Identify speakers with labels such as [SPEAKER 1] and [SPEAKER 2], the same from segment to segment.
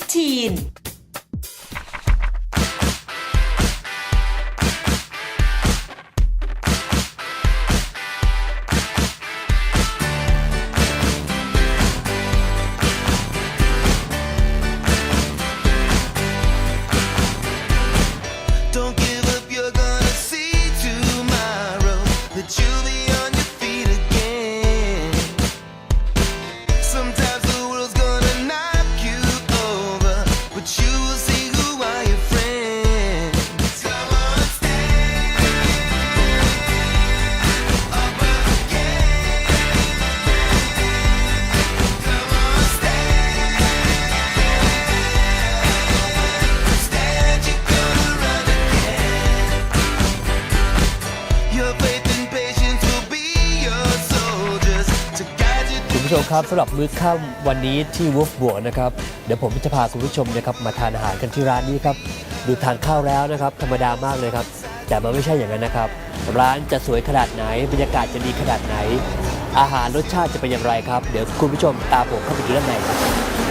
[SPEAKER 1] 15
[SPEAKER 2] ครับสำหรับมื้อค่ำวันนี้ที่วูฟบวกนะครับเดี๋ยวผมจะพาคุณผู้ชมนะครับมาทานอาหารกันที่ร้านนี้ครับดูทานข้าวแล้วนะครับธรรมดามากเลยครับ แต่มันไม่ใช่อย่างนั้นนะครับ ร้านจะสวยขนาดไหนบรรยากาศจะดีขนาดไหน อาหารรสชาติจะเป็นอย่างไรครับ เดี๋ยวคุณผู้ชมตามผมเข้าไปดูด้านในครับ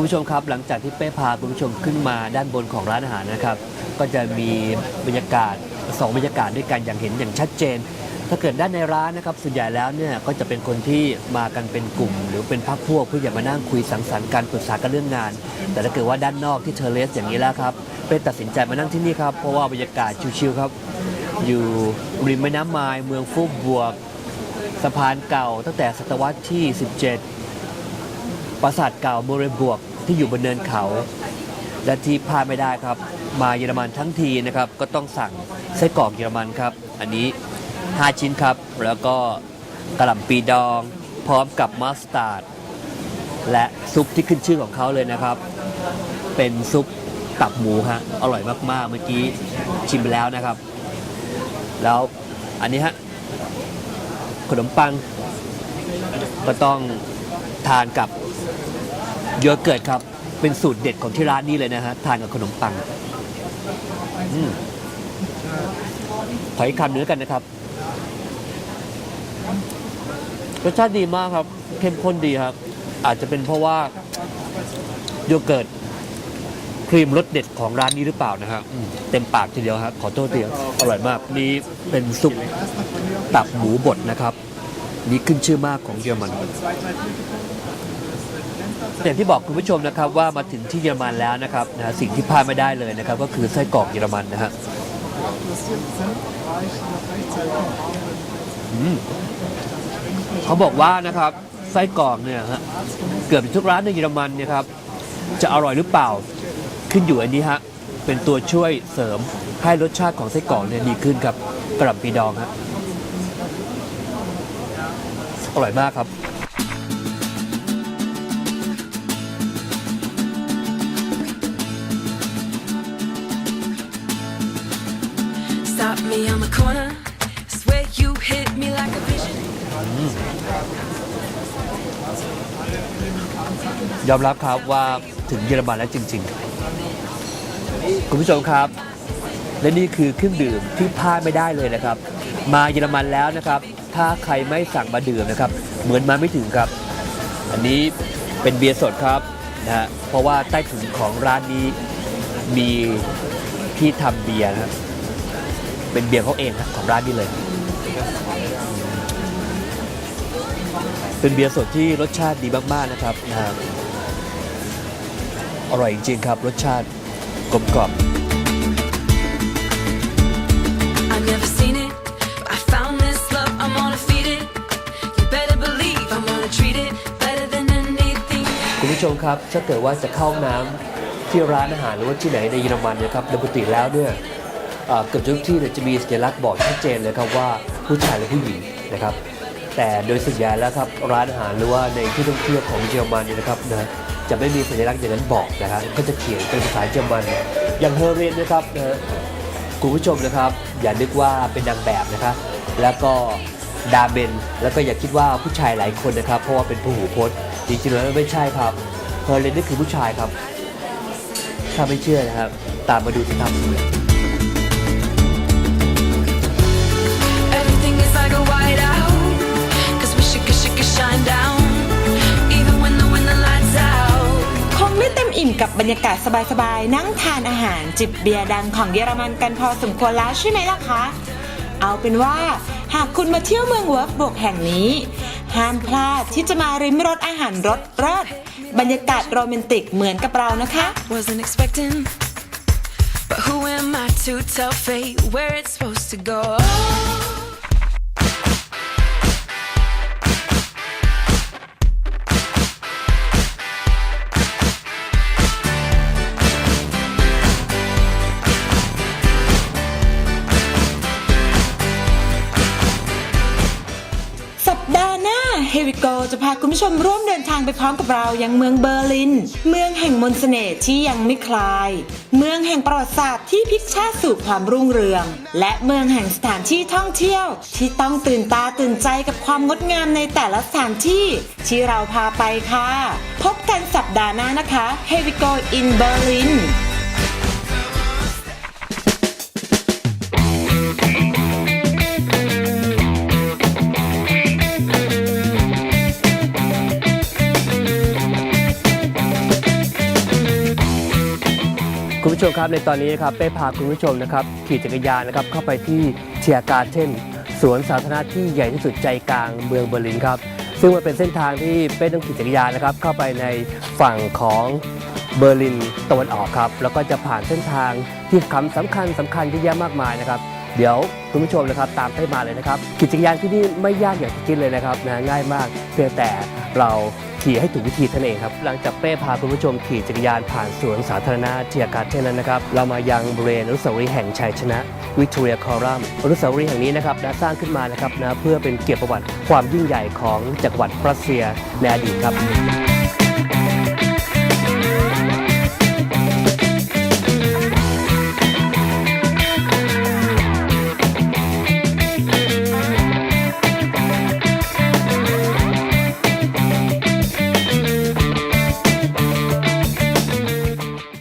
[SPEAKER 2] คุณผู้ชมครับหลังจากที่เป้พาคุณผู้ชมขึ้นมาด้านบนของร้านอาหารนะครับ ก็จะมีบรรยากาศสองบรรยากาศด้วยกันอย่างเห็นอย่างชัดเจน ถ้าเกิดด้านในร้านนะครับส่วนใหญ่แล้วเนี่ยก็จะเป็นคนที่มากันเป็นกลุ่ม หรือเป็นพักพวกเพื่อจะมานั่งคุยสังสรรค์การปรึกษากันเรื่องงาน แต่ถ้าเกิดว่าด้านนอกที่เทเลสอย่างนี้แล้วครับเป้ตัดสินใจมานั่งที่นี่ครับเพราะว่าบรรยากาศชิวๆครับอยู่ริมแม่น้ำมายเมืองฟูกบวกสะพานเก่าตั้งแต่ศตวรรษที่ 17 ปราสาทเก่าโมเรบวก ที่อยู่บนเนินเขา และที่พลาดไม่ได้ครับ มาเยอรมันทั้งทีนะครับ ก็ต้องสั่งไส้กรอกเยอรมันครับ อันนี้ 5 ชิ้นครับ แล้วก็กระหล่ำปีดอง พร้อมกับมัสตาร์ดและซุปที่ขึ้นชื่อของเขาเลยนะครับ เป็นซุปตับหมูฮะอร่อยมากๆ เมื่อกี้ชิมไปแล้วนะครับ แล้วอันนี้ฮะขนมปังก็ต้องทานกับ โยเกิร์ตครับ เป็นสูตรเด็ดของที่ร้านนี้เลยนะฮะ ทานกับขนมปังอืมขออีกคำเนื้อกันนะครับ รสชาติดีมากครับ เข้มข้นดีครับ อาจจะเป็นเพราะว่าโยเกิร์ตครีมรสเด็ดของร้านนี้หรือเปล่านะครับอืมเต็มปากทีเดียวครับขอโทษทีครับอร่อยมาก นี่เป็นซุปตับหมูบดนะครับ นี่ขึ้นชื่อมากของเยอรมัน อย่างที่บอกคุณผู้ชมนะครับว่ามาถึงที่เยอรมันแล้วนะครับนะสิ่งที่พลาดไม่ได้เลยนะครับ ก็คือไส้กรอกเยอรมันนะฮะเขาบอกว่านะครับไส้กรอกเนี่ยฮะเกือบทุกร้านในเยอรมันเนี่ยครับจะอร่อยหรือเปล่าขึ้นอยู่อันนี้ฮะเป็นตัวช่วยเสริมให้รสชาติของไส้กรอกเนี่ยดีขึ้นครับกระหล่ำปีดองฮะอร่อยมากครับ
[SPEAKER 3] me on the corner. Swear you hit me like a vision.
[SPEAKER 2] ยอมรับครับว่าถึงเยอรมันแล้วจริง ๆ คุณผู้ชมครับ และนี่คือเครื่องดื่มที่พลาดไม่ได้เลยนะครับ มาเยอรมันแล้วนะครับ ถ้าใครไม่สั่งมาดื่มนะครับ เหมือนมาไม่ถึงครับ อันนี้เป็นเบียร์สดครับนะฮะเพราะว่าใต้ถุนของร้านนี้มีที่ทำเบียร์นะครับ เป็นเบียร์เขาเองนะของร้านนี้เลย เป็นเบียร์สดที่รสชาติดีมากๆนะครับนะครับอร่อยจริงๆครับ รสชาติกลมกล่อม
[SPEAKER 3] I've never seen it, but I found this love. I'm gonna feed it. You better believe I'm gonna treat it better than anything.
[SPEAKER 2] คุณผู้ชมครับ ถ้าเกิดว่าจะเข้าห้องน้ำที่ร้านอาหารหรือว่าที่ไหนในเยอรมันเนะครับโดยปกติแล้วเนี่ย เกือบทุกที่จะมีสัญลักษณ์บอกชัดเจนเลยครับว่าผู้ชายหรือผู้หญิงนะครับ แต่โดยส่วนใหญ่แล้วครับร้านอาหารหรือว่าในที่ท่องเที่ยวของเยอรมันเนี่ยนะครับนะจะไม่มีสัญลักษณ์อย่างนั้นบอกนะครับก็จะเขียนเป็นภาษาเยอรมัน อย่างเฮอร์เรนนะครับนะคุณผู้ชมนะครับอย่านึกว่าเป็นนางแบบนะครับ แล้วก็ดาเบนแล้วก็อย่าคิดว่าผู้ชายหลายคนนะครับ เพราะว่าเป็นผู้หูพจน์จริงๆแล้วไม่ใช่ครับเฮอร์เลนนี่คือผู้ชายครับ ถ้าไม่เชื่อนะครับ ตามมาดูสิครับ
[SPEAKER 1] บรรยากาศสบายๆ นั่งทานอาหารจิบเบียร์ดังของเยอรมันกันพอสมควรแล้วใช่ไหมล่ะคะ เอาเป็นว่าหากคุณมาเที่ยวเมืองเวิร์ฟบวกแห่งนี้ ห้ามพลาดที่จะมาริมรสอาหารรสเลิศบรรยากาศโรแมนติกเหมือนกับเรานะคะ
[SPEAKER 3] But who am I to tell fate where it's supposed to go?
[SPEAKER 1] น้าเฮวิโกจะพาคุณผู้ชมร่วมเดินทางไปพร้อมกับเรายังเมืองเบอร์ลิน เมืองแห่งมนต์เสน่ห์ที่ยังไม่คลาย เมืองแห่งประวัติศาสตร์ที่พลิกชาติสู่ความรุ่งเรือง และเมืองแห่งสถานที่ท่องเที่ยว ที่ต้องตื่นตาตื่นใจกับความงดงามในแต่ละสถานที่ ที่เราพาไปค่ะ พบกันสัปดาห์หน้านะคะ h e v i g o in Berlin
[SPEAKER 2] ผู้ชมครับในตอนนี้นะครับเป้พาคุณผู้ชมนะครับขี่จักรยานนะครับเข้าไปที่เทียการ์เทนสวนสาธารณะที่ใหญ่ที่สุดใจกลางเมืองเบอร์ลินครับซึ่งมันเป็นเส้นทางที่เป้ต้องขี่จักรยานนะครับเข้าไปในฝั่งของเบอร์ลินตะวันออกครับแล้วก็จะผ่านเส้นทางที่คำสำคัญสำคัญเยอะแยะมากมายนะครับ เดี๋ยวคุณผู้ชมนะครับตามเป้มาเลยนะครับขี่จักรยานที่นี่ไม่ยากอย่างที่คิดเลยนะครับนะง่ายมากเพียงแต่เราขี่ให้ถูกวิธีท่านเองครับหลังจากเป้พาคุณผู้ชมขี่จักรยานผ่านสวนสาธารณะเทียการ์เทนนั้นนะครับ เรามายังบริเวณอนุสาวรีย์แห่งชัยชนะวิกตอเรียคอรัมอนุสาวรีย์แห่งนี้นะครับนะสร้างขึ้นมานะครับนะเพื่อเป็นเกียรติประวัติความยิ่งใหญ่ของจักรวรรดิรัสเซียในอดีตครับ